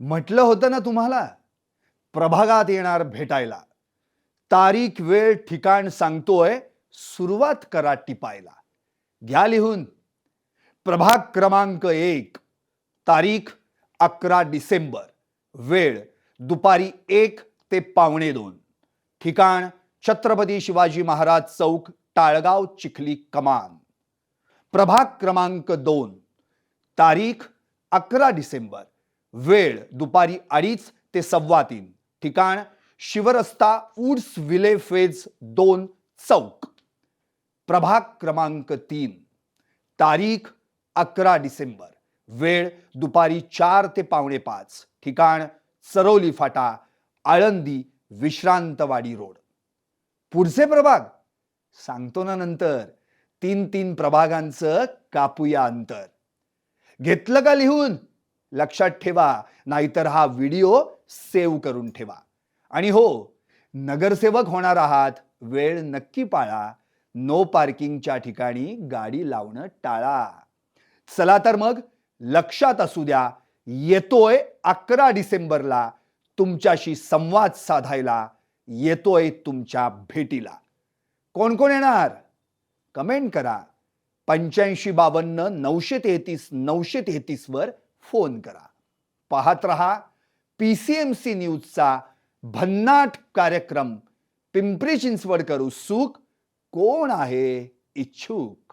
म्हटलं होतं ना तुम्हाला? प्रभागात येणार भेटायला. तारीख वेळ ठिकाण सांगतोय. सुरुवात करा टिपायला. घ्या लिहून. प्रभाग क्रमांक एक. तारीख अकरा डिसेंबर. वेळ दुपारी एक ते पावणे दोन. ठिकाण छत्रपती शिवाजी महाराज चौक टाळगाव चिखली कमान. प्रभाग क्रमांक दोन. तारीख अकरा डिसेंबर. वेळ दुपारी अडीच ते सव्वा तीन. ठिकाण शिवरस्ता वुड्स विले फेज दोन चौक. प्रभाग क्रमांक तीन. तारीख अकरा डिसेंबर. वेळ दुपारी चार ते पावणे पाच. ठिकाण चरोली फाटा आळंदी विश्रांतवाडी रोड. पुढचे प्रभाग? सांगतो ना नंतर. तीन तीन प्रभागांचं कापूया अंतर. घेतलं का लिहून? लक्षात ठेवा नाहीतर हा व्हिडिओ सेव्ह करून ठेवा. आणि हो नगरसेवक होणार आहात वेळ नक्की पाळा. नो पार्किंगच्या ठिकाणी गाडी लावणं टाळा. चला तर मग लक्षात असू द्या येतोय अकरा डिसेंबरला तुमच्याशी संवाद साधायला येतोय तुमच्या भेटीला. कोण कोण येणार? कमेंट करा. पंच्याऐंशी बावन्न नऊशे तेहतीस नऊशे तेहतीसवर फोन करा. पाहत रहा पी सी एम सी न्यूजचा भन्नाट कार्यक्रम पिंपरी चिंचवडकर उत्सुक कोण आहे इच्छुक?